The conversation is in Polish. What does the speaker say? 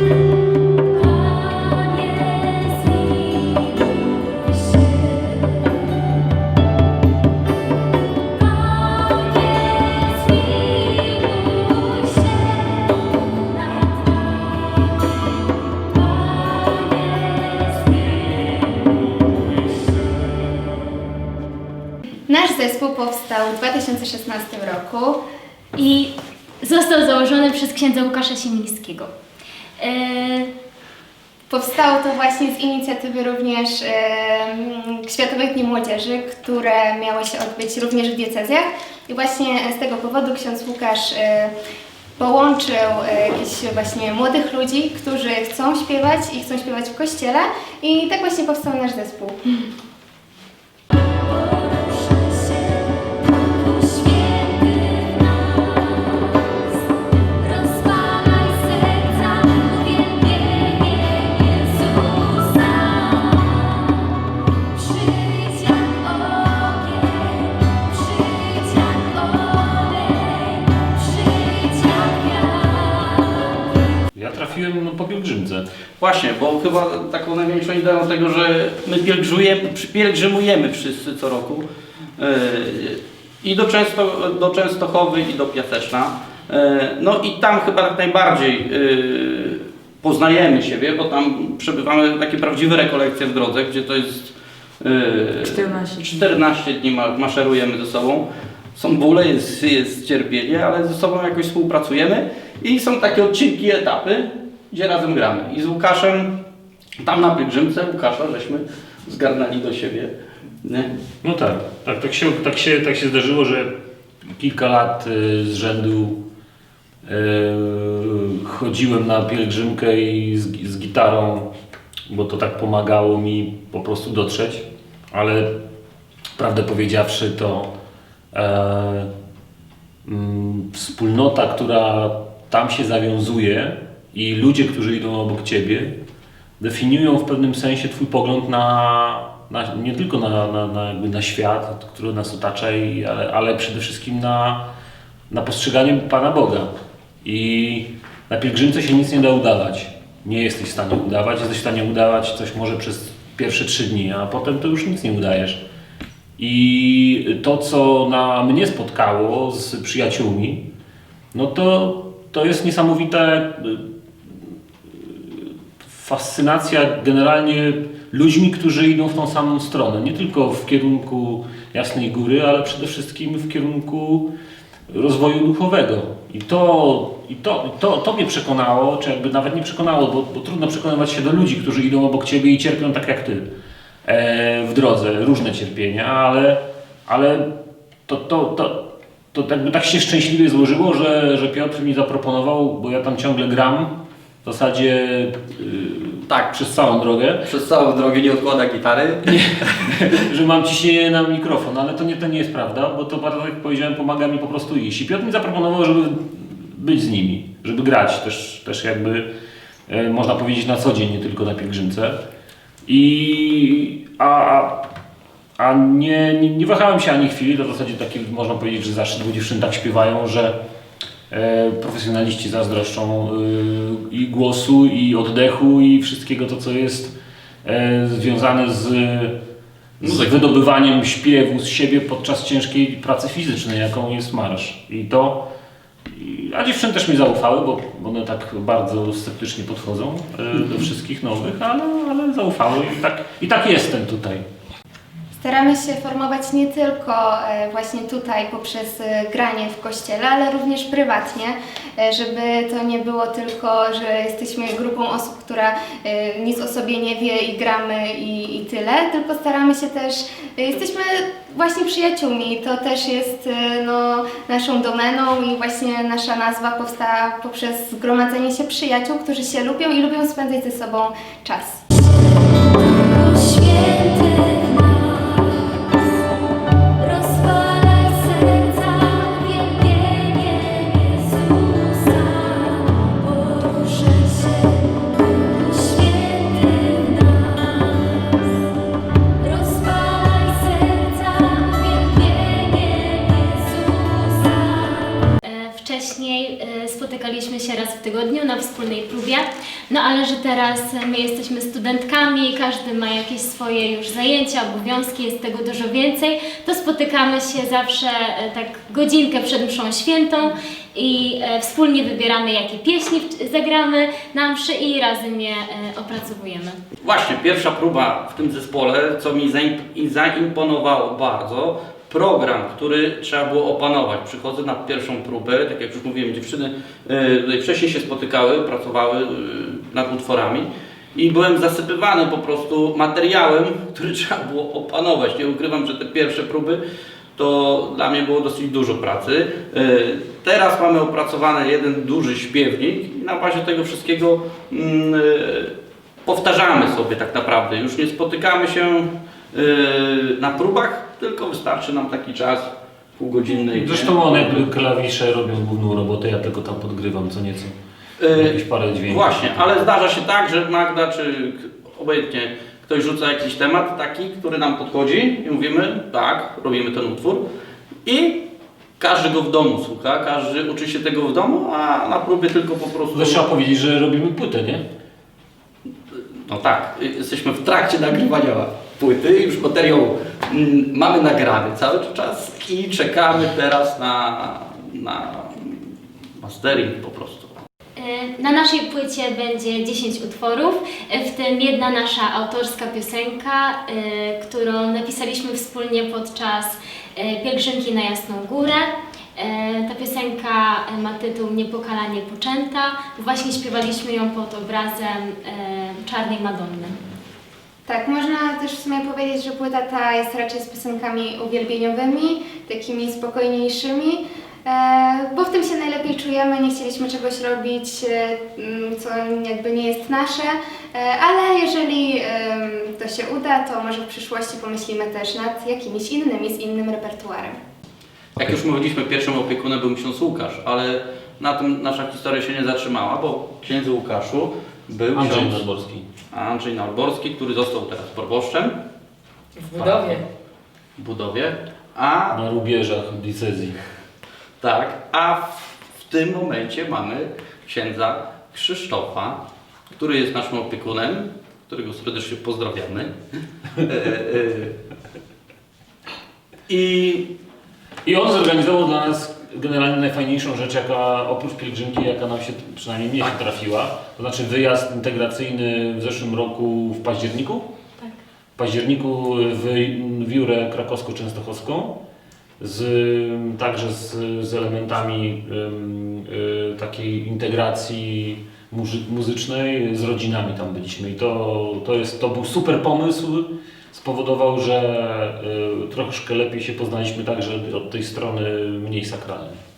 Nasz zespół powstał w 2016 roku. i został założony przez księdza Łukasza Siemińskiego. E, Powstało to właśnie z inicjatywy również em, Światowych Dni Młodzieży, które miały się odbyć również w diecezjach. I właśnie z tego powodu ksiądz Łukasz e, połączył e, jakichś właśnie młodych ludzi, którzy chcą śpiewać i chcą śpiewać w kościele. I tak właśnie powstał nasz zespół. Właśnie, bo chyba taką największą ideą tego, że my pielgrzymujemy, wszyscy co roku yy, i do, Często, do Częstochowy i do Piaseczna. Yy, No i tam chyba tak najbardziej yy, poznajemy siebie, bo tam przebywamy takie prawdziwe rekolekcje w drodze, gdzie to jest yy, 14 14 dni ma- maszerujemy ze sobą. Są bóle, jest, jest cierpienie, ale ze sobą jakoś współpracujemy i są takie odcinki, etapy, gdzie razem gramy. I z Łukaszem, tam na pielgrzymce Łukasza żeśmy zgarnęli do siebie. Nie? No tak, tak, tak, się, tak, się, tak się zdarzyło, że kilka lat y, z rzędu y, chodziłem na pielgrzymkę i z, z gitarą, bo to tak pomagało mi po prostu dotrzeć, ale prawdę powiedziawszy to e, mm, wspólnota, która tam się zawiązuje i ludzie, którzy idą obok Ciebie, definiują w pewnym sensie Twój pogląd na, na nie tylko na, na, na, na świat, który nas otacza, i, ale, ale przede wszystkim na, na postrzeganie Pana Boga. I na pielgrzymce się nic nie da udawać. Nie jesteś w stanie udawać, jesteś w stanie udawać coś może przez pierwsze trzy dni, a potem to już nic nie udajesz. I to, co na mnie spotkało z przyjaciółmi, no to, to jest niesamowite fascynacja generalnie ludźmi, którzy idą w tą samą stronę. Nie tylko w kierunku Jasnej Góry, ale przede wszystkim w kierunku rozwoju duchowego. I to, i to, to, to mnie przekonało, czy jakby nawet nie przekonało, bo, bo trudno przekonywać się do ludzi, którzy idą obok Ciebie i cierpią tak jak Ty e, w drodze, różne cierpienia, ale, ale to, to, to, to jakby tak się szczęśliwie złożyło, że, że Piotr mi zaproponował, bo ja tam ciągle gram, w zasadzie yy, Tak, przez całą drogę, przez całą drogę nie odkłada gitary. że mam ciśnienie na mikrofon, ale to nie, to nie jest prawda, bo to bardzo, jak powiedziałem, pomaga mi po prostu iść. I Piotr mi zaproponował, żeby być z nimi, żeby grać też, też jakby, e, można powiedzieć, na co dzień, nie tylko na pielgrzymce. I, a, a, a nie, nie, nie wahałem się ani chwili, to w zasadzie takie, można powiedzieć, że zawsze dwóch dziewczyn tak śpiewają, że profesjonaliści zazdroszczą e, i głosu, i oddechu, i wszystkiego to, co jest e, związane z, z wydobywaniem śpiewu z siebie podczas ciężkiej pracy fizycznej, jaką jest marsz. I to, a dziewczyny też mi zaufały, bo one tak bardzo sceptycznie podchodzą e, do wszystkich nowych, ale, ale zaufały i tak, i tak jestem tutaj. Staramy się formować nie tylko e, właśnie tutaj poprzez e, granie w kościele, ale również prywatnie, e, żeby to nie było tylko, że jesteśmy grupą osób, która nic o sobie nie wie i gramy i, i tyle, tylko staramy się też, jesteśmy właśnie przyjaciółmi, to też jest no, naszą domeną i właśnie nasza nazwa powstała poprzez zgromadzenie się przyjaciół, którzy się lubią i lubią spędzać ze sobą czas. Święty wspólnej próbie. No ale że teraz my jesteśmy studentkami, każdy ma jakieś swoje już zajęcia, obowiązki, jest tego dużo więcej, to spotykamy się zawsze e, tak godzinkę przed mszą świętą i e, wspólnie wybieramy jakie pieśni zagramy na mszy i razem je e, opracowujemy. Właśnie, pierwsza próba w tym zespole, co mi zaimponowało bardzo, program, który trzeba było opanować. Przychodzę na pierwszą próbę, tak jak już mówiłem, dziewczyny e, tutaj wcześniej się spotykały, pracowały e, nad utworami i byłem zasypywany po prostu materiałem, który trzeba było opanować. Nie ukrywam, że te pierwsze próby to dla mnie było dosyć dużo pracy. E, Teraz mamy opracowany jeden duży śpiewnik i na bazie tego wszystkiego mm, powtarzamy sobie tak naprawdę. Już nie spotykamy się na próbach, tylko wystarczy nam taki czas półgodzinny. Zresztą one jakby klawisze robią główną robotę, ja tylko tam podgrywam co nieco. Yy, Jakieś parę dźwięków. Właśnie, ale zdarza się tak, że Magda czy obojętnie ktoś rzuca jakiś temat taki, który nam podchodzi i mówimy, tak, robimy ten utwór i każdy go w domu słucha, każdy uczy się tego w domu, a na próbie tylko po prostu... To trzeba powiedzieć, że robimy płytę, nie? No tak, jesteśmy w trakcie nagrywania płyty, już materiał mamy nagrany cały czas i czekamy teraz na, na mastering po prostu. E, Na naszej płycie będzie 10 utworów, e, w tym jedna nasza autorska piosenka, e, którą napisaliśmy wspólnie podczas pielgrzymki na Jasną Górę. Ta piosenka ma tytuł Niepokalanie poczęta. Właśnie śpiewaliśmy ją pod obrazem Czarnej Madonny. Tak, można też w sumie powiedzieć, że płyta ta jest raczej z piosenkami uwielbieniowymi, takimi spokojniejszymi, e, bo w tym się najlepiej czujemy, nie chcieliśmy czegoś robić, e, mm, co jakby nie jest nasze, e, ale jeżeli to się uda, to może w przyszłości pomyślimy też nad jakimiś innymi, z innym repertuarem. Jak już mówiliśmy, pierwszym opiekunem był ksiądz Łukasz, ale na tym nasza historia się nie zatrzymała, bo księdzu Łukaszu był Andrzej ksiądz Nadborski. Andrzej Norborski, który został teraz proboszczem W budowie. w budowie, a Na rubieżach diecezji. Tak, a w, w tym momencie mamy księdza Krzysztofa, który jest naszym opiekunem, którego serdecznie pozdrawiamy. E, e, I I on zorganizował dla nas generalnie najfajniejszą rzecz, jaka oprócz pielgrzymki, jaka nam się, przynajmniej mnie się trafiła. To znaczy wyjazd integracyjny w zeszłym roku w październiku. Tak. W październiku w, w Jurę krakowsko-częstochowską. Z, także z, z elementami ym, y, takiej integracji muzy, muzycznej, z rodzinami tam byliśmy. I to, to, jest, to był super pomysł. Spowodował, że y, troszkę lepiej się poznaliśmy także od tej strony mniej sakralnej.